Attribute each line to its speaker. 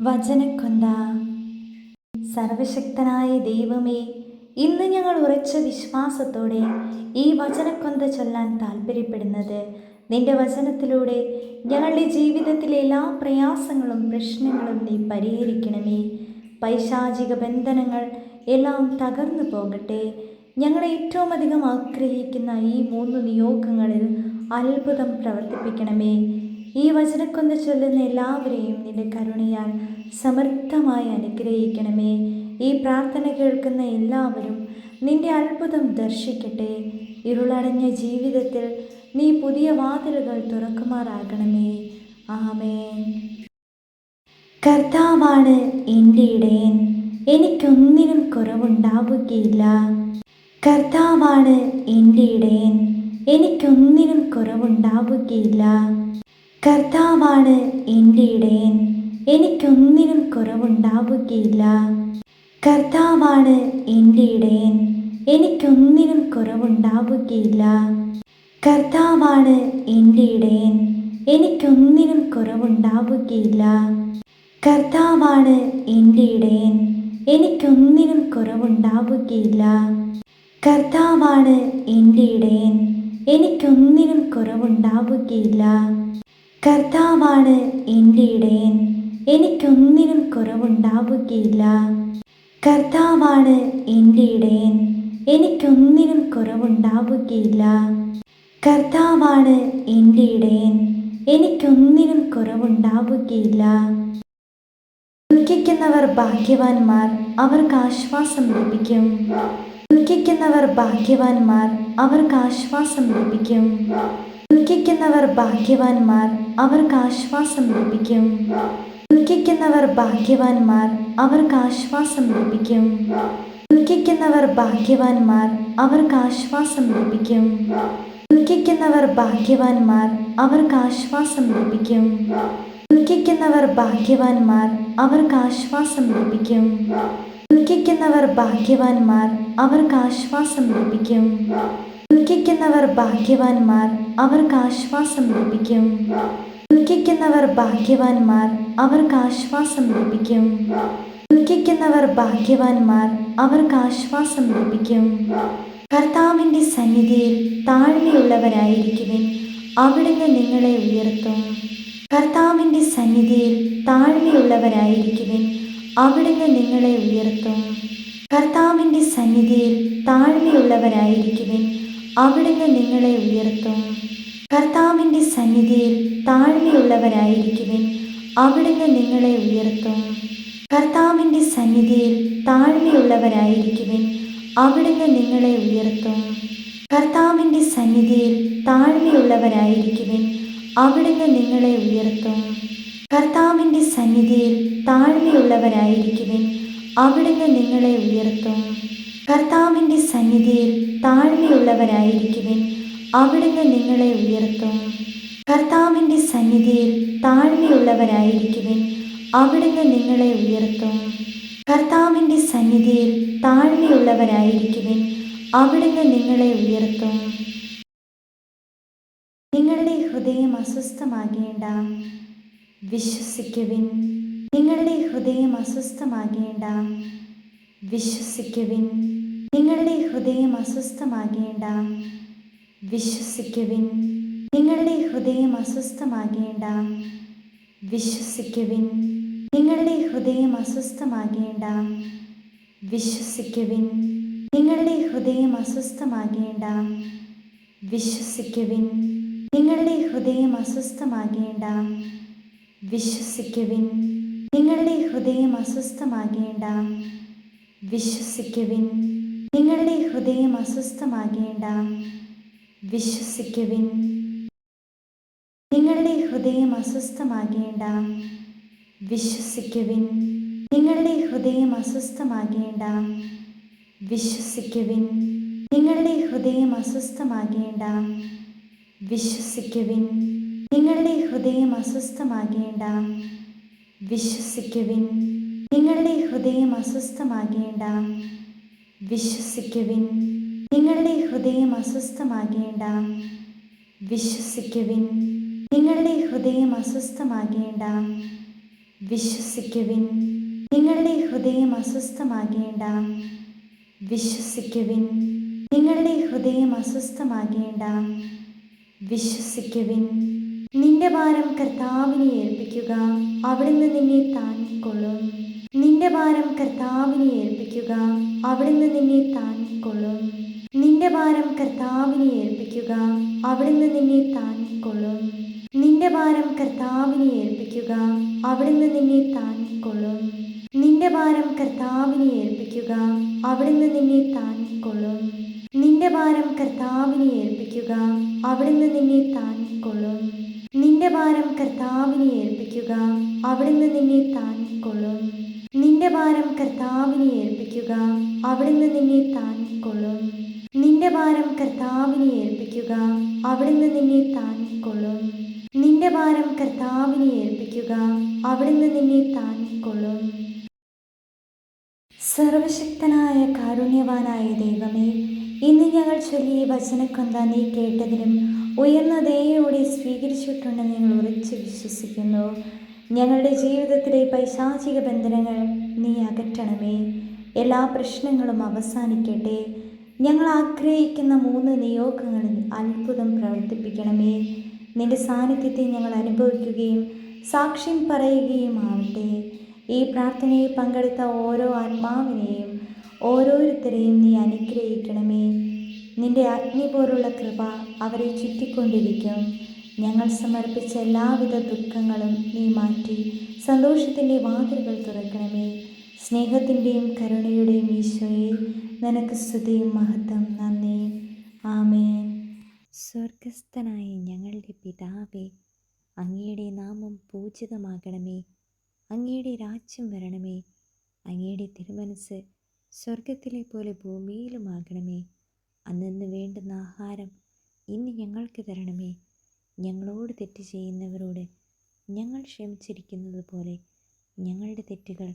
Speaker 1: വചനക്കൊന്ത സർവശക്തനായ ദൈവമേ ഇന്ന് ഞങ്ങൾ ഉറച്ച വിശ്വാസത്തോടെ ഈ വചനക്കൊന്ത ചൊല്ലാൻ താല്പര്യപ്പെടുന്നത്. നിന്റെ വചനത്തിലൂടെ ഞങ്ങളുടെ ജീവിതത്തിലെ എല്ലാ പ്രയാസങ്ങളും പ്രശ്നങ്ങളും നീ പരിഹരിക്കണമേ. പൈശാചിക ബന്ധനങ്ങൾ എല്ലാം തകർന്നു പോകട്ടെ. ഞങ്ങളെ ഏറ്റവും അധികം ആഗ്രഹിക്കുന്ന ഈ മൂന്ന് നിയോഗങ്ങളിൽ അത്ഭുതം പ്രവർത്തിപ്പിക്കണമേ. ഈ വചനക്കൊന്ത ചൊല്ലുന്ന എല്ലാവരെയും നിന്റെ കരുണയാൽ സമർത്ഥമായി അനുഗ്രഹിക്കണമേ. ഈ പ്രാർത്ഥന കേൾക്കുന്ന എല്ലാവരും നിന്റെ അത്ഭുതം ദർശിക്കട്ടെ. ഇരുളടഞ്ഞ ജീവിതത്തിൽ നീ പുതിയ വാതിലുകൾ തുറക്കുമാറാകണമേ. ആമേൻ. കർത്താവാണ് എന്റെ ഇടയൻ. എനിക്കൊന്നിനും കുറവുണ്ടാവുകയില്ല. കർത്താവാണ് എന്റെ ഇടയൻ. എനിക്കൊന്നിനും കുറവുണ്ടാവുകയില്ല. കർത്താവാണ് എന്റെ ഇടയൻ എനിക്കൊന്നിനും കുറവുണ്ടാവുകയില്ല. കർത്താവാണ് എന്റെ ഇടയൻ എനിക്കൊന്നിനും കുറവുണ്ടാവുകയില്ല. കർത്താവാണ് എന്റെ ഇടയൻ എനിക്കൊന്നിനും കുറവുണ്ടാവുകയില്ല. കർത്താവാണ് എന്റെ ഇടയൻ എനിക്കൊന്നിനും കുറവുണ്ടാവുകയില്ല. കർത്താവാണ് എന്റെ ഇടയൻ എനിക്കൊന്നിനും കുറവുണ്ടാവുകയില്ല. കർത്താവാണ് എന്റെ ഇടയൻ എനിക്കൊന്നിനും കുറവുണ്ടാവുകയില്ല. കർത്താവാണ് എന്റെ ഇടയൻ എനിക്കൊന്നിനും കുറവുണ്ടാവുകയില്ല. കർത്താവാണ് എന്റെ ഇടയൻ എനിക്കൊന്നിനും കുറവുണ്ടാവുകയില്ല. ദുഃഖിക്കുന്നവർ ഭാഗ്യവാന്മാർ അവർക്ക് ആശ്വാസം ലഭിക്കും. ദുഃഖിക്കുന്നവർ ഭാഗ്യവാന്മാർ അവർക്ക് ആശ്വാസം ലഭിക്കും. ദുഃഖിക്കുന്നവർ ഭാഗ്യവാന്മാർ അവർക്ക് ആശ്വാസം ലഭിക്കും. ദുഃഖിക്കുന്നവർ ഭാഗ്യവാന്മാർ അവർക്ക് ആശ്വാസം ലഭിക്കും. ദുഃഖിക്കുന്നവർ ഭാഗ്യവാന്മാർ അവർക്ക് ആശ്വാസം ലഭിക്കും. ദുഃഖിക്കുന്നവർ ഭാഗ്യവാന്മാർ അവർക്ക് ആശ്വാസം ലഭിക്കും. ദുഃഖിക്കുന്നവർ ഭാഗ്യവാന്മാർ അവർക്ക് ആശ്വാസം ലഭിക്കും. ദുഃഖിക്കുന്നവർ ഭാഗ്യവാന്മാർ അവർക്ക് ആശ്വാസം ലഭിക്കും. ദുഃഖിക്കുന്നവർ ഭാഗ്യവാന്മാർ അവർക്ക് ആശ്വാസം ലഭിക്കും. ദുഃഖിക്കുന്നവർ ഭാഗ്യവാന്മാർ അവർക്ക് ആശ്വാസം ലഭിക്കും. ദുഃഖിക്കുന്നവർ ഭാഗ്യവാന്മാർ അവർക്ക് ആശ്വാസം ലഭിക്കും. കർത്താവിന്റെ സന്നിധിയിൽ താഴ്മയുള്ളവരായിരിക്കുവിൻ അവിടുന്ന് നിങ്ങളെ ഉയർത്തും. കർത്താവിന്റെ സന്നിധിയിൽ താഴ്മയുള്ളവരായിരിക്കുവിൻ അവിടുന്ന് നിങ്ങളെ ഉയർത്തും. കർത്താവിന്റെ സന്നിധിയിൽ താഴ്മയുള്ളവരായിരിക്കുവിൻ അവിടുന്ന് നിങ്ങളെ ഉയർത്തും. കർത്താവിന്റെ സന്നിധിയിൽ താഴ്മയുള്ളവരായിരിക്കുവിൻ. അവിടുന്ന് നിങ്ങളെ ഉയർത്തും. കർത്താവിന്റെ സന്നിധിയിൽ താഴ്മയുള്ളവരായിരിക്കുവിൻ. അവിടുന്ന് നിങ്ങളെ ഉയർത്തും. കർത്താവിന്റെ സന്നിധിയിൽ താഴ്മയുള്ളവരായിരിക്കുവിൻ. അവിടുന്ന് നിങ്ങളെ ഉയർത്തും. കർത്താവിന്റെ സന്നിധിയിൽ താഴ്മയുള്ളവരായിരിക്കുവിൻ. അവിടുന്ന് നിങ്ങളെ ഉയർത്തും. കർത്താവിന്റെ സന്നിധിയിൽ താഴ്മയുള്ളവരായിരിക്കുവിൻ. അവിടുന്ന് നിങ്ങളെ ഉയർത്തും. കർത്താവിന്റെ സന്നിധിയിൽ താഴ്മയുള്ളവരായിരിക്കുവിൻ. അവിടുന്ന് നിങ്ങളെ ഉയർത്തും. കർത്താവിന്റെ സന്നിധിയിൽ താഴ്മയുള്ളവരായിരിക്കുവിൻ. അവിടുന്ന് നിങ്ങളെ ഉയർത്തും. നിങ്ങളുടെ ഹൃദയം അസ്വസ്ഥമാകേണ്ട. വിശ്വസിക്കുവിൻ. നിങ്ങളുടെ ഹൃദയം അസ്വസ്ഥമാകേണ്ട. വിശ്വസിക്കുവിൻ. നിങ്ങളുടെ ഹൃദയം അസ്വസ്ഥമാകേണ്ട. വിശ്വസിക്കുവിൻ. നിങ്ങളുടെ ഹൃദയം അസ്വസ്ഥമാകേണ്ട. വിശ്വസിക്കുവിൻ. നിങ്ങളുടെ ഹൃദയം അസ്വസ്ഥമാകേണ്ട. വിശ്വസിക്കുവിൻ. നിങ്ങളുടെ ഹൃദയം അസ്വസ്ഥമാകേണ്ട. വിശ്വസിക്കുവിൻ. നിങ്ങളുടെ ഹൃദയം അസ്വസ്ഥമാകേണ്ട. വിശ്വസിക്കുവിൻ. നിങ്ങളുടെ ഹൃദയം അസ്വസ്ഥമാകേണ്ട. വിശ്വസിക്കുവിൻ. നിങ്ങളുടെ ഹൃദയം അസ്വസ്ഥമാകേണ്ട. വിശ്വസിക്കുവിൻ. നിങ്ങളുടെ ഹൃദയം അസ്വസ്ഥമാകേണ്ട. വിശ്വസിക്കുവിൻ. നിങ്ങളുടെ ഹൃദയം അസ്വസ്ഥമാകേണ്ട. വിശ്വസിക്കുവിൻ. നിങ്ങളുടെ ഹൃദയം അസ്വസ്ഥമാകേണ്ട. വിശ്വസിക്കുവിൻ. നിങ്ങളുടെ ഹൃദയം അസ്വസ്ഥമാകേണ്ട. വിശ്വസിക്കുവിൻ. നിങ്ങളുടെ ഹൃദയം അസ്വസ്ഥമാകേണ്ട. വിശ്വസിക്കുവിൻ. നിങ്ങളുടെ ഹൃദയം അസ്വസ്ഥമാകേണ്ട. വിശ്വസിക്കുവിൻ. നിങ്ങളുടെ ഹൃദയം അസ്വസ്ഥമാകേണ്ട. വിശ്വസിക്കുവിൻ. നിങ്ങളുടെ ഹൃദയം അസ്വസ്ഥമാകേണ്ട. വിശ്വസിക്കുവിൻ. നിങ്ങളുടെ ഹൃദയം അസ്വസ്ഥമാകേണ്ട. വിശ്വസിക്കുവിൻ. നിന്റെ ഭാരം കർത്താവിനെ ഏൽപ്പിക്കുക. അവിടുന്ന് നിന്നെ താങ്ങിക്കൊള്ളും. നിന്റെ ഭാരം കർത്താവിനെ ഏൽപ്പിക്കുക. അവിടുന്ന് നിന്നെ താങ്ങിക്കൊള്ളും. നിന്റെ ഭാരം കർത്താവിനെ ഏൽപ്പിക്കുക. അവിടുന്ന് നിന്നെ താങ്ങിക്കൊള്ളും. നിന്റെ ഭാരം കർത്താവിനെ ഏൽപ്പിക്കുക. അവിടുന്ന് നിന്നെ താങ്ങിക്കൊള്ളും. നിന്റെ ഭാരം കർത്താവിനെ ഏൽപ്പിക്കുക. അവിടുന്ന് നിന്നെ താങ്ങിക്കൊള്ളും. നിന്റെ ഭാരം കർത്താവിനെ ഏൽപ്പിക്കുക. അവിടുന്ന് നിന്നെ താങ്ങിക്കൊള്ളും. നിന്റെ ഭാരം കർത്താവിനെ ഏൽപ്പിക്കുക. അവിടുന്ന് നിന്നെ താങ്ങിക്കൊള്ളും. നിന്റെ ഭാരം കർത്താവിനെ ഏൽപ്പിക്കുക. അവിടുന്ന് നിന്നെ താങ്ങിക്കൊള്ളും. നിന്റെ ഭാരം കർത്താവിനെ ഏൽപ്പിക്കുക. അവിടുന്ന് നിന്നെ താങ്ങിക്കൊള്ളും. നിന്റെ ഭാരം കർത്താവിനെ ഏൽപ്പിക്കുക. അവിടുന്ന് നിന്നെ താങ്ങിക്കൊള്ളും. സർവശക്തനായ കാരുണ്യവാനായ ദൈവമേ ഇന്ന് ഞങ്ങൾ ചൊല്ലിയ വചനക്കൊന്ത നീ കേട്ടതിലും ഉയർന്ന ദയോടെ സ്വീകരിച്ചിട്ടുണ്ടെന്ന് ഞങ്ങൾ ഉറച്ചു വിശ്വസിക്കുന്നു. ഞങ്ങളുടെ ജീവിതത്തിലെ പൈശാചിക ബന്ധനങ്ങൾ നീ അകറ്റണമേ. എല്ലാ പ്രശ്നങ്ങളും അവസാനിക്കട്ടെ. ഞങ്ങൾ ആഗ്രഹിക്കുന്ന മൂന്ന് നിയോഗങ്ങളിൽ അത്ഭുതം പ്രവർത്തിപ്പിക്കണമേ. നിന്റെ സാന്നിധ്യത്തെ ഞങ്ങൾ അനുഭവിക്കുകയും സാക്ഷ്യം പറയുകയും ആവട്ടെ. ഈ പ്രാർത്ഥനയിൽ പങ്കെടുത്ത ഓരോ ആത്മാവിനെയും ഓരോരുത്തരെയും നീ അനുഗ്രഹിക്കണമേ. നിന്റെ അഗ്നി പോലുള്ള കൃപ അവരെ ചുറ്റിക്കൊണ്ടിരിക്കും. ഞങ്ങൾ സമർപ്പിച്ച എല്ലാവിധ ദുഃഖങ്ങളും നീ മാറ്റി സന്തോഷത്തിന്റെ വാതിലുകൾ തുറക്കണമേ. സ്നേഹത്തിന്റെയും കരുണയുടെയും ഈശോയെ നിനക്ക് സ്തുതിയും മഹത്വം നന്ദി. ആമേൻ. സ്വർഗസ്ഥനായ ഞങ്ങളുടെ പിതാവേ അങ്ങയുടെ നാമം പൂജിതമാകണമേ. അങ്ങയുടെ രാജ്യം വരണമേ. അങ്ങയുടെ തിരുമനസ് സ്വർഗത്തിലെ പോലെ ഭൂമിയിലുമാകണമേ. അന്നു വേണ്ടുന്ന ആഹാരം ഇന്ന് ഞങ്ങൾക്ക് തരണമേ. ഞങ്ങളോട് തെറ്റ് ചെയ്യുന്നവരോട് ഞങ്ങൾ ക്ഷമിച്ചിരിക്കുന്നത് പോലെ ഞങ്ങളുടെ തെറ്റുകൾ